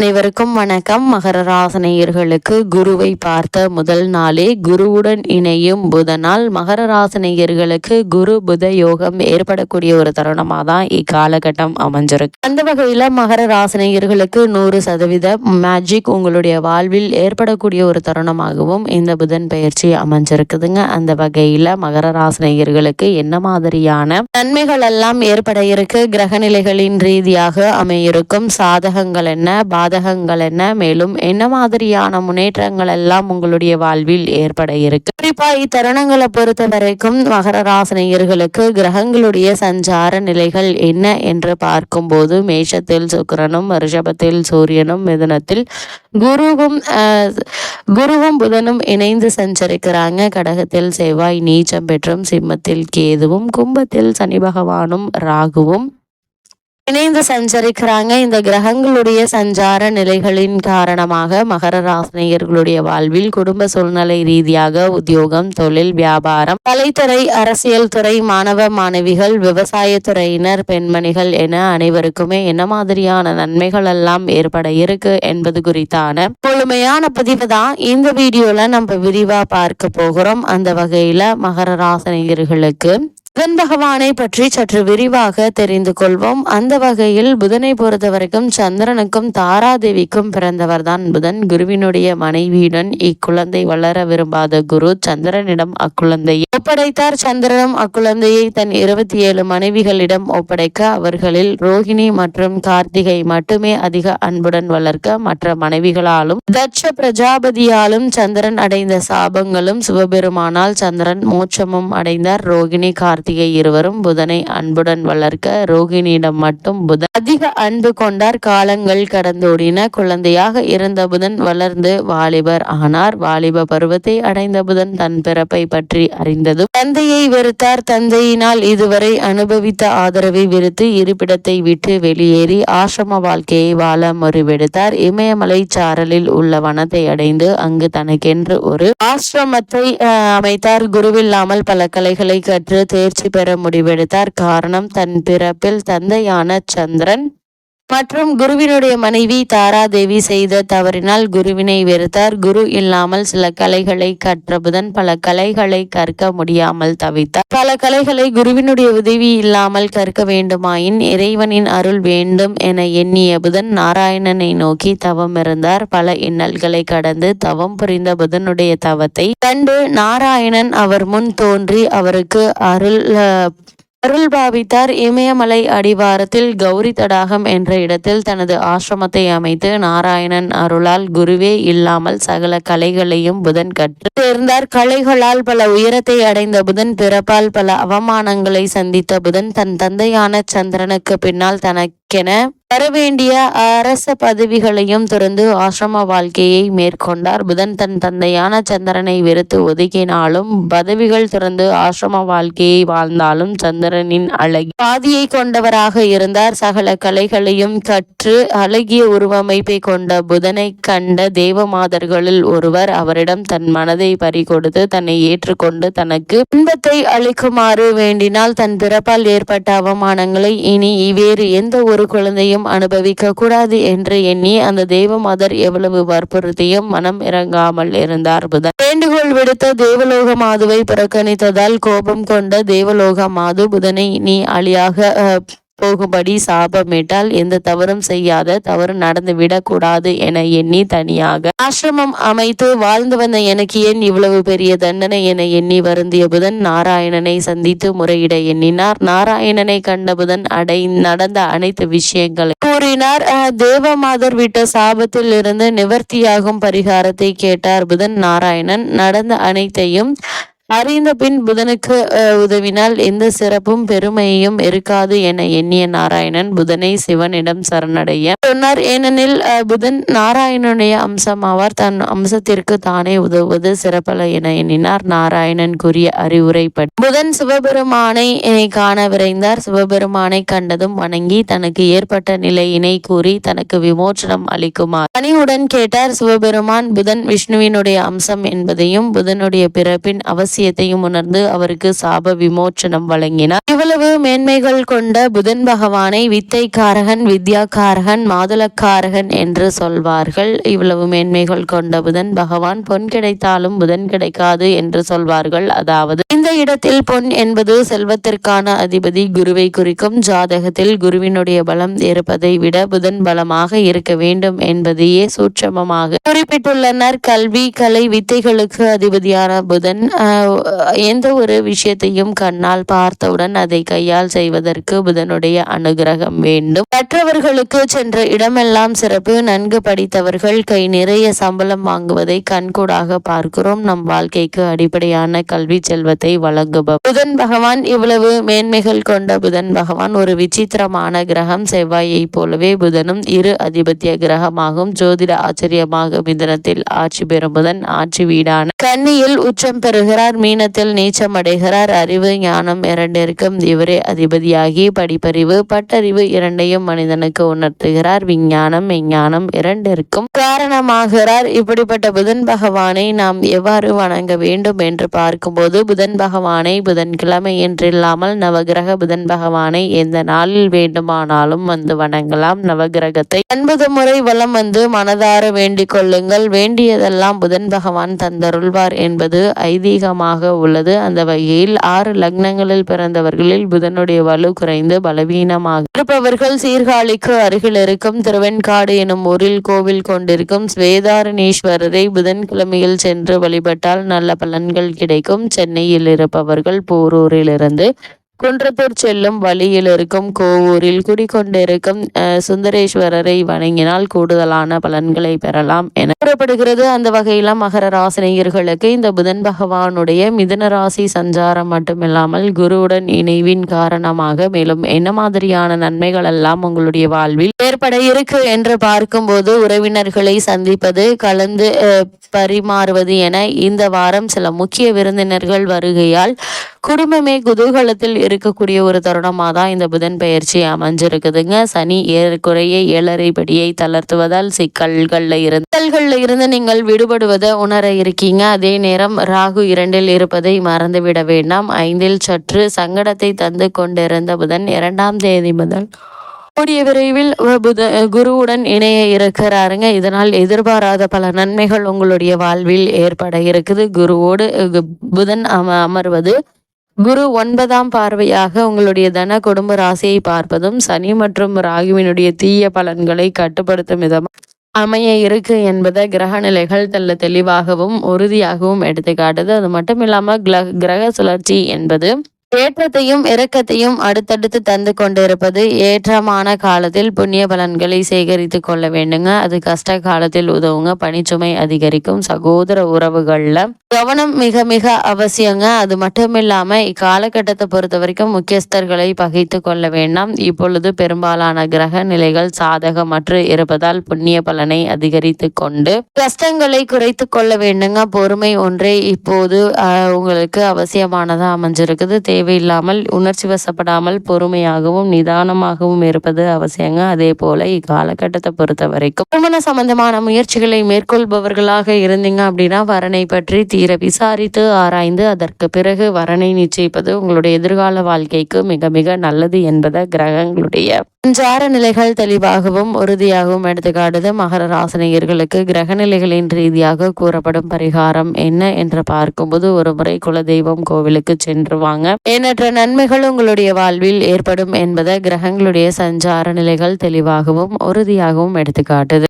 அனைவருக்கும் வணக்கம். மகர ராசனையர்களுக்கு குருவை பார்த்த முதல் நாளே குருவுடன் இணையும் புதனால். மகர ராசனையர்களுக்கு குரு புத யோகம் ஏற்படக்கூடிய ஒரு தருணமாக தான் இக்காலகட்டம் அமைஞ்சிருக்கு. அந்த வகையில் மகர ராசனையர்களுக்கு நூறு சதவீத மேஜிக் உங்களுடைய வாழ்வில் ஏற்படக்கூடிய ஒரு தருணமாகவும் இந்த புதன் பயிற்சி அமைஞ்சிருக்குதுங்க. அந்த வகையில் மகர ராசனையர்களுக்கு என்ன மாதிரியான நன்மைகள் எல்லாம் ஏற்பட இருக்கு? கிரகநிலைகளின் ரீதியாக அமையிருக்கும் சாதகங்கள் என்ன? பாதகங்கள் என்ன? மேலும் என்ன மாதிரியான முன்னேற்றங்கள் எல்லாம் உங்களுடைய வாழ்வில் ஏற்பட இருக்கு? குறிப்பா இத்தருணங்களை பொறுத்த வரைக்கும் மகர ராசினியர்களுக்கு கிரகங்களுடைய சஞ்சார நிலைகள் என்ன என்று பார்க்கும்போது மேஷத்தில் சுக்கிரனும் ரிஷபத்தில் சூரியனும் மிதனத்தில் குருவும் குருவும் புதனும் இணைந்து சஞ்சரிக்கிறாங்க. கடகத்தில் செவ்வாய் நீச்சம் பெற்றும் சிம்மத்தில் கேதுவும் கும்பத்தில் சனி பகவானும் ராகுவும். இணைந்து சஞ்சரிக்கிறாங்க இந்த கிரகங்களுடைய சஞ்சார நிலைகளின் காரணமாக மகர ராசினியர்களுடைய வாழ்வில் குடும்ப சூழ்நிலை ரீதியாக உத்தியோகம் தொழில் வியாபாரம் கலைத்துறை அரசியல் துறை மாணவ மாணவிகள் விவசாயத்துறையினர் பெண்மணிகள் என அனைவருக்குமே என்ன மாதிரியான நன்மைகள் எல்லாம் ஏற்பட இருக்கு என்பது குறித்தான முழுமையான பதிவு தான் இந்த வீடியோல நம்ம விரிவா பார்க்க போகிறோம். அந்த வகையில மகர ராசினியர்களுக்கு புதன் பகவானை பற்றி சற்று விரிவாக தெரிந்து கொள்வோம். அந்த வகையில் புதனை பொறுத்த வரைக்கும் சந்திரனுக்கும் தாராதேவிக்கும் பிறந்தவர் தான் புதன். குருவினுடைய மனைவியுடன் இக்குழந்தை வளர விரும்பாத குரு சந்திரனிடம் அக்குழந்தையை ஒப்படைத்தார். சந்திரனும் அக்குழந்தையை தன் இருபத்தி ஏழு மனைவிகளிடம் ஒப்படைக்க அவர்களில் ரோஹிணி மற்றும் கார்த்திகை மட்டுமே அதிக அன்புடன் வளர்க்க மற்ற மனைவிகளாலும் தட்ச பிரஜாபதியாலும் சந்திரன் அடைந்த சாபங்களும் சிவபெருமானால் சந்திரன் மோட்சமும் அடைந்தார். ரோகிணி கார்த்திகை கார்த்திகை இருவரும் புதனை அன்புடன் வளர்க்க ரோகிணியிடம் மட்டும் புதன் அதிக அன்பு கொண்டார் காலங்கள் கடந்தோடின குழந்தையாக இருந்த புதன் வளர்ந்து வாலிபர் ஆனார். வாலிப பருவத்தை அடைந்த புதன் தன் பிறப்பை பற்றி அறிந்ததும் தந்தையை வெறுத்தார். தந்தையினால் இதுவரை அனுபவித்த ஆதரவை வெறுத்து இருப்பிடத்தை விட்டு வெளியேறி ஆசிரம வாழ்க்கையை வாழ முறிவெடுத்தார். இமயமலை சாரலில் உள்ள வனத்தை அடைந்து அங்கு தனக்கென்று ஒரு ஆசிரமத்தை அமைத்தார். குருவில்லாமல் பல கலைகளை கற்று தேர்ச்சி வெற்றி பெற முடிவெடுத்தார். காரணம் தன் பிறப்பில் தந்தையான சந்திரன் மற்றும் குருவினுடைய மனைவி தாராதேவி செய்த தவறினால் குருவினை வெறுத்தார். குரு இல்லாமல் சில கலைகளை கற்ற புதன் பல கலைகளை கற்க முடியாமல் தவித்தார். பல கலைகளை குருவினுடைய உதவி இல்லாமல் கற்க வேண்டுமாயின் இறைவனின் அருள் வேண்டும் என எண்ணிய புதன் நாராயணனை நோக்கி தவம் இருந்தார். பல இன்னல்களை கடந்து தவம் புரிந்த புதனுடைய தவத்தை கண்டு நாராயணன் அவர் முன் தோன்றி அவருக்கு அருள் அருள் பாவித்தார் இமயமலை அடிவாரத்தில் கௌரி தடாகம் என்ற இடத்தில் தனது ஆசிரமத்தை அமைத்து நாராயணன் அருளால் குருவே இல்லாமல் சகல கலைகளையும் புதன் கற்று சேர்ந்தார் கலைகளால் பல உயரத்தை அடைந்த புதன் பிறப்பால் பல அவமானங்களை சந்தித்த புதன் தன் தந்தையான சந்திரனுக்கு பின்னால் தனக்கு தனக்கென வரவேண்டிய அரச பதவிகளையும் துறந்து ஆசிரம வாழ்க்கையை மேற்கொண்டார். புதன் தன் தந்தையான சந்திரனை வெறுத்து ஒதுக்கினாலும் பதவிகள் துறந்து ஆசிரம வாழ்க்கையை வாழ்ந்தாலும் சந்திரனின் அழகி பாதியை கொண்டவராக இருந்தார். சகல கலைகளையும் கற்று அழகிய உருவமைப்பை கொண்ட புதனை கண்ட தேவமாதர்களில் ஒருவர் அவரிடம் தன் மனதை பறிகொடுத்து தன்னை ஏற்றுக்கொண்டு தனக்கு இன்பத்தை அளிக்குமாறு வேண்டினால் தன் பிறப்பால் ஏற்பட்ட அவமானங்களை இனி வேறு எந்த ஒரு குழந்தையும் அனுபவிக்க கூடாது என்று எண்ணி அந்த தெய்வ மாதர் எவ்வளவு வற்புறுத்தியும் மனம் இறங்காமல் இருந்தார் புதன். வேண்டுகோள் விடுத்த தேவலோக மாதுவை புறக்கணித்ததால் கோபம் கொண்ட தேவலோக மாது புதனை நீ அழியாக போகும்படி சாபமிட்டால் எந்த தவறும் செய்யாத தவறு நடந்து விடக்கூடாது என எண்ணி தனியாக ஆசிரமம் அமைத்து வாழ்ந்து வந்த எனக்கு ஏன் இவ்வளவு பெரிய தண்டனை என எண்ணி வருந்திய புதன் நாராயணனை சந்தித்து முறையிட எண்ணினார். நாராயணனை கண்ட புதன் அடை நடந்த அனைத்து விஷயங்களை கூறினார். தேவமாதர் விட்ட சாபத்தில் இருந்து நிவர்த்தியாகும் பரிகாரத்தை கேட்டார் புதன் நாராயணன். நடந்த அனைத்தையும் அறிந்த பின் புதனுக்கு உதவினால் எந்த சிறப்பும் பெருமையும் இருக்காது என எண்ணிய நாராயணன் புதனை சிவனிடம் சரணடைய சொன்னார். ஏனெனில் புதன் நாராயணனுடைய அம்சமாவார். தன் அம்சத்திற்கு தானே உதவுவது சிறப்பல என எண்ணினார். நாராயணன் கூறிய அறிவுரைப்படி புதன் சிவபெருமானை காண விரைந்தார். சிவபெருமானை கண்டதும் வணங்கி தனக்கு ஏற்பட்ட நிலையினை கூறி தனக்கு விமோச்சனம் அளிக்குமார் பணிவுடன் கேட்டார். சிவபெருமான் புதன் விஷ்ணுவினுடைய அம்சம் என்பதையும் புதனுடைய பிறப்பின் அவசியம் ரகசியத்தையும் உணர்ந்து அவருக்கு சாப விமோச்சனம் வழங்கினார். இவ்வளவு மேன்மைகள் கொண்ட புதன் பகவானை வித்தைக்காரகன் வித்யாக்காரகன் மாதுளக்காரகன் என்று சொல்வார்கள். இவ்வளவு மேன்மைகள் கொண்ட புதன் பகவான் பொன் கிடைத்தாலும் புதன் கிடைக்காது என்று சொல்வார்கள். அதாவது இந்த பொன் என்பது செல்வத்திற்கான அதிபதி குருவை குறிக்கும். ஜாதகத்தில் குருவினுடைய பலம் இருப்பதை விட புதன் பலமாக இருக்க வேண்டும் என்பதையே சூட்சமமாக குறிப்பிட்டுள்ளனர். கல்வி கலை வித்தைகளுக்கு அதிபதியான புதன் எந்த ஒரு விஷயத்தையும் கண்ணால் பார்த்தவுடன் அதை கையால் செய்வதற்கு புதனுடைய அனுகிரகம் வேண்டும். மற்றவர்களுக்கு சென்ற இடமெல்லாம் சிறப்பு. நன்கு படித்தவர்கள் கை நிறைய சம்பளம் வாங்குவதை கண்கூடாக பார்க்கிறோம். நம் வாழ்க்கைக்கு அடிப்படையான கல்வி செல்வத்தை வழங்குபவர் புதன் பகவான் இவ்வளவு மேன்மைகள் கொண்ட புதன் பகவான் ஒரு விசித்திரமான கிரகம். செவ்வாயை போலவே புதனும் இரு அதிபத்திய கிரகமாகும். ஜோதிட ஆச்சரியமாக மிதனத்தில் ஆட்சி பெறும் புதன் ஆட்சி வீடான கன்னியில் உச்சம் பெறுகிறார். மீனத்தில் நீச்சம் அடைகிறார். அறிவு ஞானம் இரண்டிற்கும் இவரே அதிபதியாகி படிப்பறிவு பட்டறிவு இரண்டையும் மனிதனுக்கு உணர்த்துகிறார். விஞ்ஞானம் விஞ்ஞானம் இரண்டிற்கும் காரணமாகிறார். இப்படிப்பட்ட புதன் பகவானை நாம் எவ்வாறு வணங்க வேண்டும் என்று பார்க்கும்போது புதன் பகவான் புதன்கிழமை என்றில்லாமல் நவகிரக புதன் பகவானை எந்த நாளில் வேண்டுமானாலும் வந்து வணங்கலாம். நவகிரகத்தை ஒன்பது முறை வலம் வந்து மனதார வேண்டிக் கொள்ளுங்கள். வேண்டியதெல்லாம் புதன் பகவான் தந்தருள்வார் என்பது ஐதீகமாக உள்ளது. அந்த வகையில் ஆறு லக்னங்களில் பிறந்தவர்களில் புதனுடைய வலு குறைந்து பலவீனமாக இருப்பவர்கள் சீர்காழிக்கு அருகில் இருக்கும் திருவெண்காடு எனும் ஊரில் கோவில் கொண்டிருக்கும் ஸ்வேதாரணீஸ்வரரை புதன்கிழமையில் சென்று வழிபட்டால் நல்ல பலன்கள் கிடைக்கும். சென்னையில் இருப்பவர்கள் போரூரிலிருந்து குன்றத்தூர் செல்லும் வழியில் இருக்கும் கோவூரில் குடிக்கொண்டிருக்கும் அஹ், சுந்தரேஸ்வரரை வணங்கினால் கூடுதலான பலன்களை பெறலாம் என கூறப்படுகிறது. அந்த வகையில மகர ராசினியர்களுக்கு இந்த புதன் பகவானுடைய மிதன ராசி சஞ்சாரம் மட்டுமில்லாமல் குருவுடன் இணைவின் காரணமாக மேலும் என்ன மாதிரியான நன்மைகள் எல்லாம் உங்களுடைய வாழ்வில் ஏற்பட இருக்கு என்று பார்க்கும்போது உறவினர்களை சந்திப்பது கலந்து அஹ், பரிமாறுவது என இந்த வாரம் சில முக்கிய விருந்தினர்கள் வருகையால் குடும்பமே குதூகலத்தில் இருக்கக்கூடிய ஒரு தருணமாக தான் இந்த புதன் பயிற்சி அமைஞ்சிருக்குதுங்க. சனி ஏறக்குறைய ஏழரை படியை தளர்த்துவதால் சிக்கல்களில் இருந்து சிக்கல்களில் இருந்து நீங்கள் விடுபடுவதை உணர இருக்கீங்க. அதே நேரம் ராகு இரண்டில் இருப்பதை மறந்துவிட வேண்டாம். ஐந்தில் சற்று சங்கடத்தை தந்து கொண்டிருந்த புதன் இரண்டாம் தேதி முதல் கூடிய விரைவில் புத குருவுடன் இணைய இருக்கிறாருங்க. இதனால் எதிர்பாராத பல நன்மைகள் உங்களுடைய வாழ்வில் ஏற்பட இருக்குது. குருவோடு புதன் அம அமர்வது குரு ஒன்பதாம் பார்வையாக உங்களுடைய தன குடும்ப ராசியை பார்ப்பதும் சனி மற்றும் ராகுவினுடைய தீய பலன்களை கட்டுப்படுத்தும் விதமாக அமைய இருக்கு என்பதை கிரக நிலைகள் தெல்ல தெளிவாகவும் உறுதியாகவும் எடுத்துக்காட்டுது. அது மட்டும் இல்லாமல் கிர- கிரக சுழற்சி என்பது ஏற்றத்தையும் இறக்கத்தையும் அடுத்தடுத்து தந்து கொண்டிருப்பது ஏற்றமான காலத்தில் புண்ணிய பலன்களை சேகரித்து கொள்ள வேண்டுங்க. அது கஷ்ட காலத்தில் உதவுங்க. பணிச்சுமை அதிகரிக்கும். சகோதர உறவுகள்ல கவனம் மிக மிக அவசியங்க. அது மட்டும் இல்லாம இக்காலகட்டத்தை பொறுத்த வரைக்கும் முக்கியஸ்தர்களை பகைத்து கொள்ள வேண்டாம். இப்பொழுது பெரும்பாலான கிரக நிலைகள் சாதகமற்று இருப்பதால் புண்ணிய பலனை அதிகரித்து கொண்டு கஷ்டங்களை குறைத்து கொள்ள வேண்டுங்க. பொறுமை ஒன்றே இப்போது உங்களுக்கு அவசியமானதா அமைஞ்சிருக்குது. தேவையில்லாமல் உணர்ச்சி வசப்படாமல் பொறுமையாகவும் நிதானமாகவும் இருப்பது அவசியங்க. அதே போல இக்காலகட்டத்தை பொறுத்த வரைக்கும் திருமண சம்பந்தமான முயற்சிகளை மேற்கொள்பவர்களாக இருந்தீங்க அப்படின்னா வரனை பற்றி தீர விசாரித்து ஆராய்ந்து அதற்கு பிறகு வரனை நிச்சயிப்பது உங்களுடைய எதிர்கால வாழ்க்கைக்கு மிக மிக நல்லது என்பதை கிரகங்களுடைய சஞ்சார நிலைகள் தெளிவாகவும் உறுதியாகவும் எடுத்துக்காட்டுது. மகர ராசினியர்களுக்கு கிரக நிலைகளின் ரீதியாக கூறப்படும் பரிகாரம் என்ன என்று பார்க்கும்போது ஒரு முறை குலதெய்வம் கோவிலுக்கு சென்று வாங்க. எண்ணற்ற நன்மைகள் உங்களுடைய வாழ்வில் ஏற்படும் என்பதை கிரகங்களுடைய சஞ்சார நிலைகள் தெளிவாகவும் உறுதியாகவும் எடுத்துக்காட்டுது.